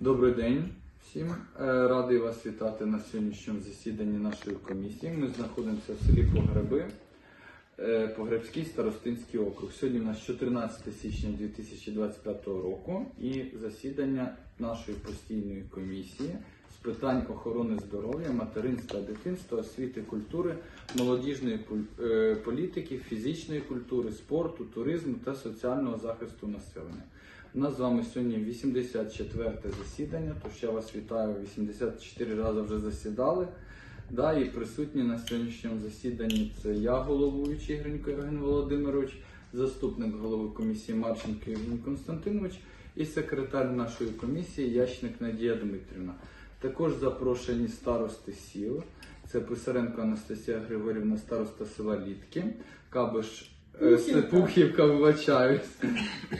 Добрий день всім. Е, Радий вас вітати на сьогоднішньому засіданні нашої комісії. Ми знаходимося в селі Погреби, е, Погребський старостинський округ. Сьогодні у нас 14 січня 2025 року і засідання нашої постійної комісії питань охорони здоров'я, материнства, дитинства, освіти, культури, молодіжної е, політики, фізичної культури, спорту, туризму та соціального захисту населення. У нас з вами сьогодні 84 засідання, тож я вас вітаю. 84 рази вже засідали. Да, і присутні на сьогоднішньому засіданні це я, головуючий Гринько Євген Володимирович, заступник голови комісії Марченко Євген Константинович і секретар нашої комісії Ящник Надія Дмитрівна. Також запрошені старости сіл. Це Писаренко Анастасія Григорівна, староста села Літки, Кабиш е, Пухівка. Вибачаюсь.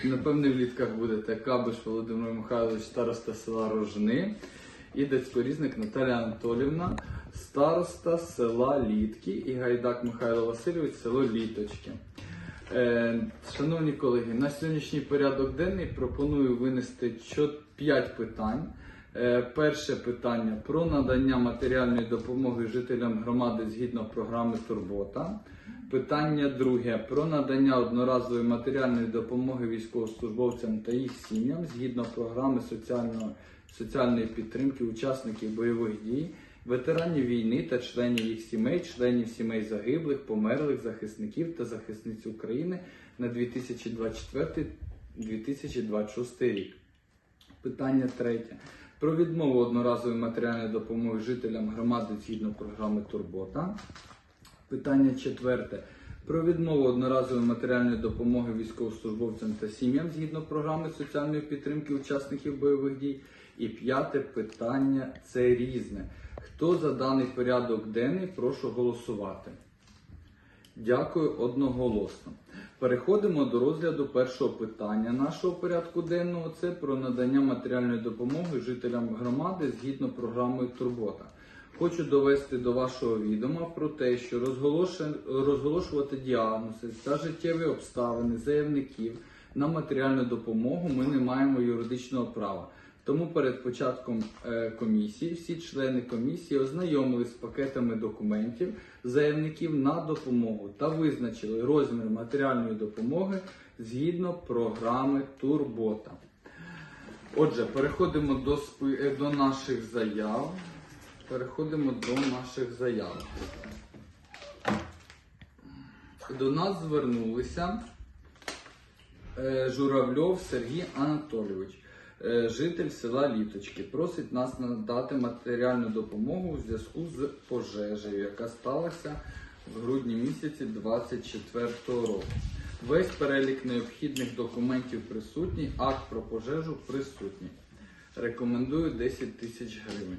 Напевне, в літках будете Кабиш Володимир Михайлович, староста села Рожни. І децькорізник Наталя Анатолівна, староста села Літки і Гайдак Михайло Васильович, село Літочки. Е, шановні колеги, на сьогоднішній порядок денний пропоную винести 5 питань. Е, перше питання про надання матеріальної допомоги жителям громади згідно програми Турбота. Питання друге про надання одноразової матеріальної допомоги військовослужбовцям та їх сім'ям згідно програми соціального, соціальної підтримки учасників бойових дій, ветеранів війни та членів їх сімей, членів сімей загиблих, померлих захисників та захисниць України на 2024-2026 рік. Питання третє. Про відмову одноразової матеріальної допомоги жителям громади згідно програми Турбота. Питання четверте. Про відмову одноразової матеріальної допомоги військовослужбовцям та сім'ям згідно програми соціальної підтримки учасників бойових дій. І п'яте питання це різне. Хто за даний порядок денний, прошу голосувати. Дякую одноголосно. Переходимо до розгляду першого питання нашого порядку денного. Це про надання матеріальної допомоги жителям громади згідно програмою Турбота. Хочу довести до вашого відома про те, що розголошувати діагнози та життєві обставини заявників на матеріальну допомогу ми не маємо юридичного права. Тому перед початком е, комісії всі члени комісії ознайомились з пакетами документів заявників на допомогу та визначили розмір матеріальної допомоги згідно програми Турбота. Отже, переходимо до, е, до наших заяв. Переходимо до наших заяв. До нас звернулися е, Журавльов Сергій Анатолійович, житель села Літочки. Просить нас надати матеріальну допомогу у зв'язку з пожежею, яка сталася в грудні місяці 24 року. Весь перелік необхідних документів присутній, акт про пожежу присутній. Рекомендую 10 тисяч гривень.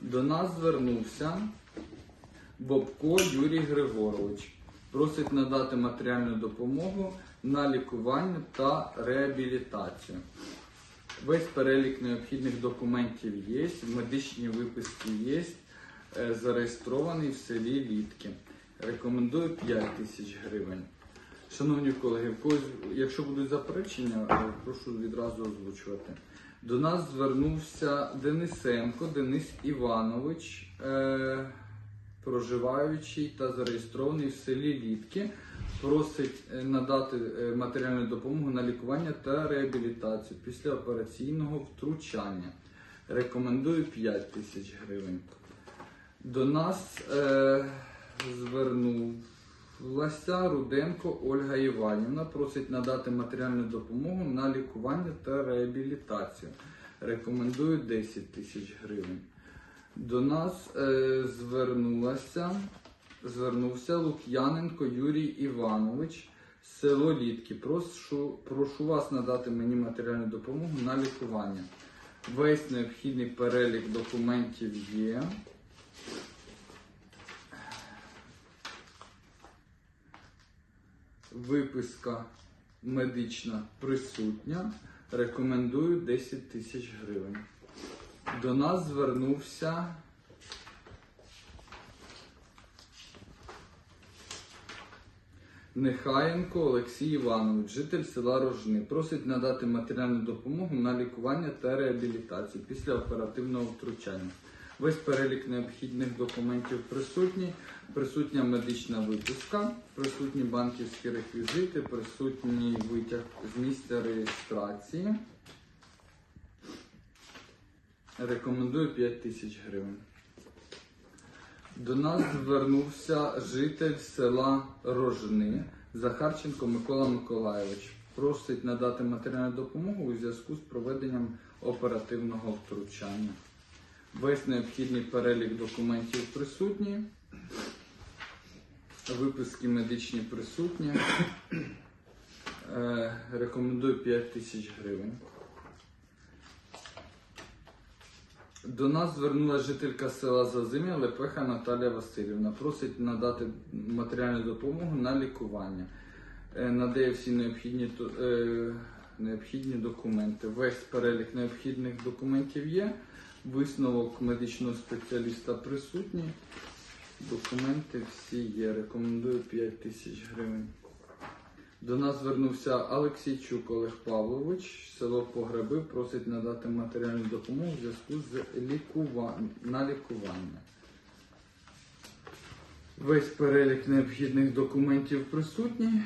До нас звернувся Бобко Юрій Григорович. Просить надати матеріальну допомогу на лікування та реабілітацію. Весь перелік необхідних документів є, медичні виписки є, е, зареєстрований в селі Літки. Рекомендую 5 тисяч гривень. Шановні колеги, якщо будуть заперечення, е, прошу відразу озвучувати. До нас звернувся Денисенко Денис Іванович, е, проживаючий та зареєстрований в селі Літки. Просить е, надати е, матеріальну допомогу на лікування та реабілітацію після операційного втручання. Рекомендую 5 тисяч гривень. До нас е, звернулася Руденко Ольга Іванівна. Просить надати матеріальну допомогу на лікування та реабілітацію. Рекомендую 10 тисяч гривень. До нас е, звернулася, звернувся Лук'яненко Юрій Іванович, село Літки. Прошу, прошу вас надати мені матеріальну допомогу на лікування. Весь необхідний перелік документів є. Виписка медична присутня. Рекомендую 10 тисяч гривень. До нас звернувся Нехаєнко Олексій Іванович, житель села Рожни, просить надати матеріальну допомогу на лікування та реабілітацію після оперативного втручання. Весь перелік необхідних документів присутній, присутня медична виписка, присутні банківські реквізити, присутній витяг з місця реєстрації. Рекомендую 5 тисяч гривень. До нас звернувся житель села Рожни Захарченко Микола Миколайович. Просить надати матеріальну допомогу у зв'язку з проведенням оперативного втручання. Весь необхідний перелік документів присутній. Виписки медичні присутні. Е, рекомендую 5 тисяч гривень. До нас звернулася жителька села Зазим'я Лепеха Наталія Васильівна. Просить надати матеріальну допомогу на лікування. Е, Надає всі необхідні, е, необхідні документи. Весь перелік необхідних документів є. Висновок медичного спеціаліста присутній. Документи всі є. Рекомендую 5 тисяч гривень. До нас звернувся Олексійчук Олег Павлович, село Погреби, просить надати матеріальну допомогу в зв'язку з лікува... на лікування. Весь перелік необхідних документів присутній.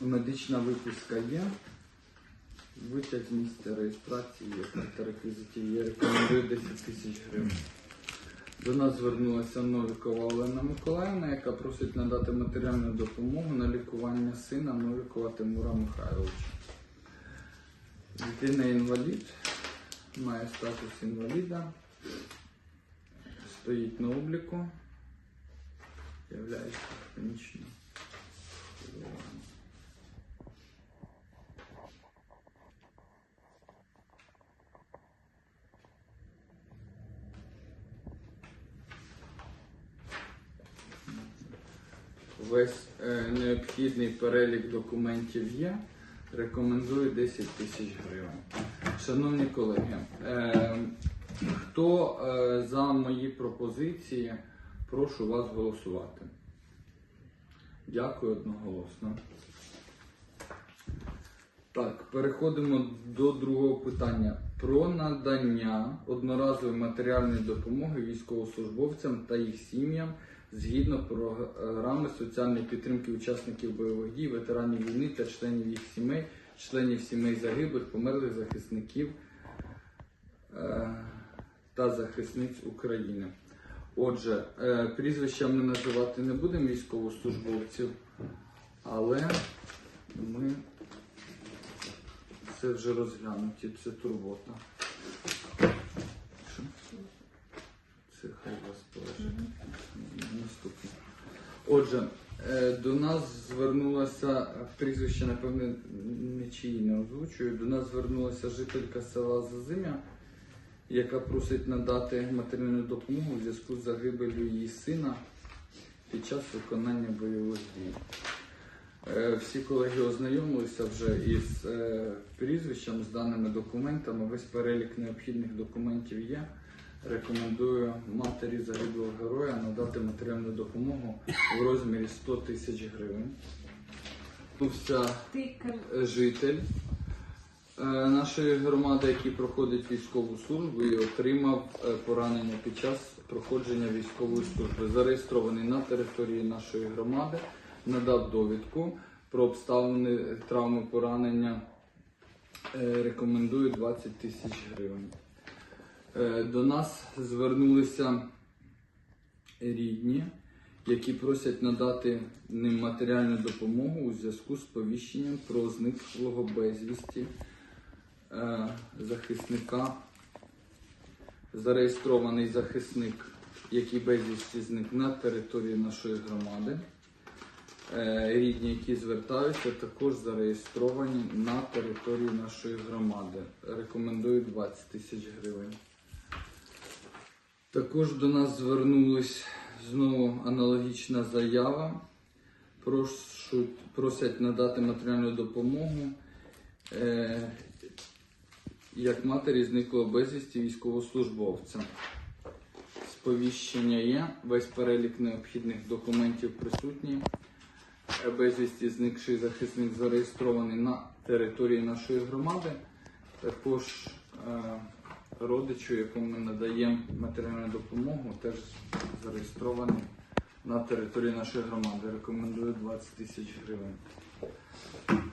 Медична виписка є. Витяг з місця реєстрації є, реквізитів є. Рекомендую 10 тисяч гривень. До нас звернулася Новікова Олена Миколаївна, яка просить надати матеріальну допомогу на лікування сина Новікова Тимура Михайловича. Дитина інвалід, має статус інваліда, стоїть на обліку, являється хронічно Весь е, необхідний перелік документів є. Рекомендую 10 тисяч гривень. Шановні колеги, е, хто е, за мої пропозиції, прошу вас голосувати. Дякую одноголосно. Так, переходимо до другого питання. Про надання одноразової матеріальної допомоги військовослужбовцям та їх сім'ям згідно програми соціальної підтримки учасників бойових дій, ветеранів війни та членів їх сімей, членів сімей загиблих, померлих захисників е, та захисниць України. Отже, е, прізвища ми називати не будемо військовослужбовців, але ми це вже розглянуті, це турбота. Отже, е, до нас звернулася прізвище, напевне, нічиї не озвучую. До нас звернулася жителька села Зазимя, яка просить надати матеріальну допомогу у зв'язку з загибелью її сина під час виконання бойових дій. Е, Всі колеги ознайомилися вже із е, прізвищем, з даними документами. Весь перелік необхідних документів є. Рекомендую матері загиблого героя надати матеріальну допомогу в розмірі 100 тисяч гривень. Вся е, житель е, нашої громади, який проходить військову службу і отримав е, поранення під час проходження військової служби. Зареєстрований на території нашої громади, надав довідку про обставини травми поранення. Рекомендую 20 тисяч гривень. Е, До нас звернулися рідні, які просять надати ним матеріальну допомогу у зв'язку з повіщенням про зниклого безвісті е, захисника, зареєстрований захисник, який безвісті зник на території нашої громади. Е, Рідні, які звертаються, також зареєстровані на території нашої громади. Рекомендую 20 тисяч гривень. Також до нас звернулась знову аналогічна заява. Прошуть, просять надати матеріальну допомогу е, як матері зниклого безвісті військовослужбовця. сповіщення є, весь перелік необхідних документів присутній. Е, Безвісті зникший захисник зареєстрований на території нашої громади. Також е, родичу, якому ми надаємо матеріальну допомогу, теж зареєстрований на території нашої громади. Рекомендую 20 тисяч гривень.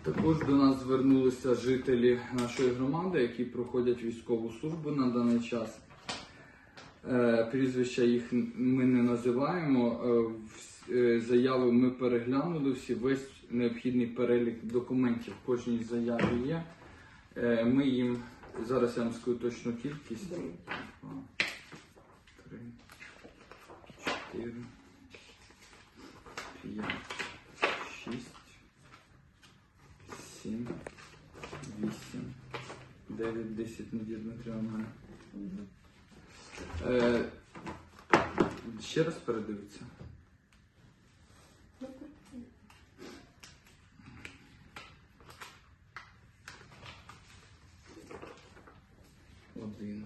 Також до нас звернулися жителі нашої громади, які проходять військову службу на даний час. Е, Прізвища їх ми не називаємо. Е, е, Заяви ми переглянули всі. Весь необхідний перелік документів в кожній заяві є. Ми їм зараз я вам скажу точну кількість. Два, три, чотири, п'ять, шість, сім, вісім, дев'ять, десять неділь Дмитрія мене. Е, ще раз передивіться. Один.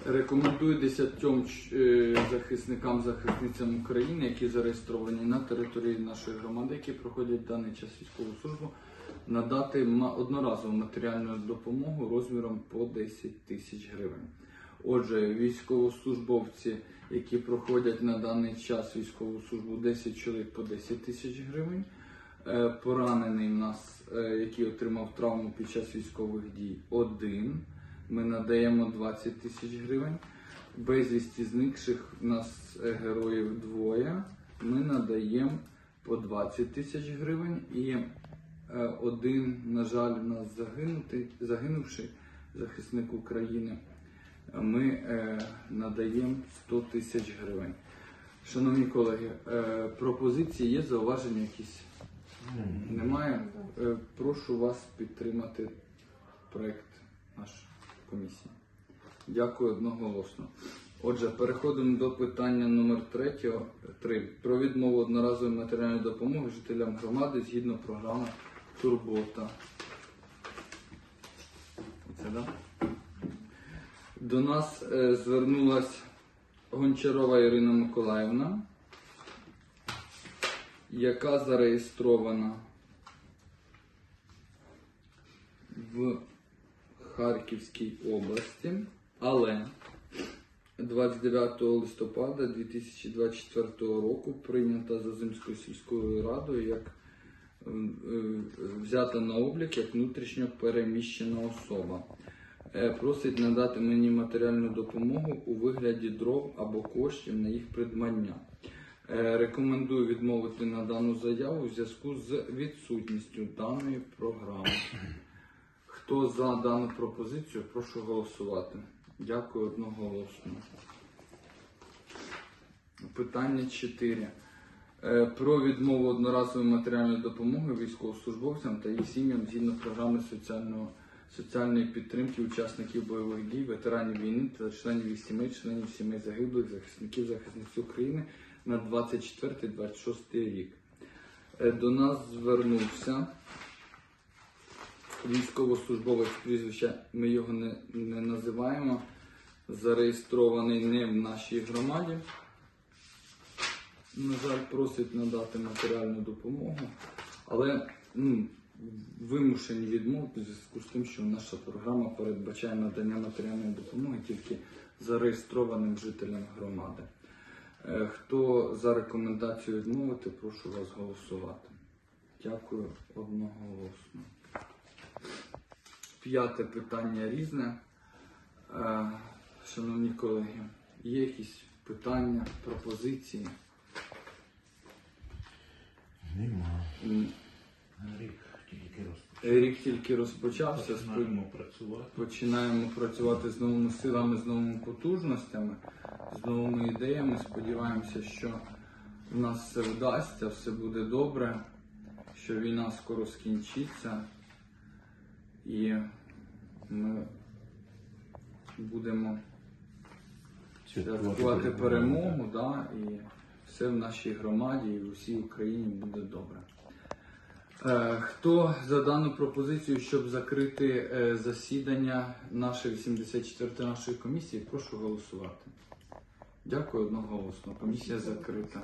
Рекомендую 10 е, захисникам захисницям України, які зареєстровані на території нашої громади, які проходять даний час військову службу, надати одноразову матеріальну допомогу розміром по 10 тисяч гривень. Отже, військовослужбовці, які проходять на даний час військову службу, 10 чоловік по 10 тисяч гривень. Е, Поранений в нас, е, який отримав травму під час військових дій, один. Ми надаємо 20 тисяч гривень. Безвісті зникших в нас е, героїв двоє. Ми надаємо по 20 тисяч гривень. І е, один, на жаль, в нас загинутий, загинувший захисник України. Ми е, надаємо 100 тисяч гривень. Шановні колеги, е, пропозиції є, зауваження якісь? Немає. Е, Прошу вас підтримати проект наш комісії. Дякую одноголосно. Отже, переходимо до питання номер третього. Три. Про відмову одноразової матеріальної допомоги жителям громади згідно програми Турбота. Оце, да? До нас е, звернулась Гончарова Ірина Миколаївна, яка зареєстрована в Харківській області, але 29 листопада 2024 року прийнята Зазимською сільською радою як е, е, взята на облік як внутрішньо переміщена особа. Е, Просить надати мені матеріальну допомогу у вигляді дров або коштів на їх придбання. Рекомендую відмовити на дану заяву в зв'язку з відсутністю даної програми. Хто за дану пропозицію, прошу голосувати. Дякую одноголосно. Питання 4. Е, Про відмову одноразової матеріальної допомоги військовослужбовцям та їх сім'ям згідно програми соціальної підтримки учасників бойових дій, ветеранів війни та членів їх сімей, членів сімей загиблих, захисників, захисниць України на 24-26 рік. Е, До нас звернувся військовослужбовець прізвища, ми його не, не називаємо, зареєстрований не в нашій громаді. На жаль, просить надати матеріальну допомогу, але ну, вимушені відмовити в зв'язку з тим, що наша програма передбачає надання матеріальної допомоги тільки зареєстрованим жителям громади. Е, Хто за рекомендацію відмовити, прошу вас голосувати. Дякую одноголосно. П'яте питання різне. Е, Шановні колеги, є якісь питання, пропозиції? Нема. Рік тільки розпочав. Рік тільки розпочався, Починаємо працювати. починаємо працювати з новими силами, з новими потужностями. з новими ідеями. Сподіваємося, що в нас все вдасться, все буде добре, що війна скоро скінчиться і ми будемо святкувати перемогу, да, і все в нашій громаді і в усій Україні буде добре. Е, Хто за дану пропозицію, щоб закрити е, засідання нашої 84 нашої комісії, прошу голосувати. Дякую одноголосно. Комісія закрита.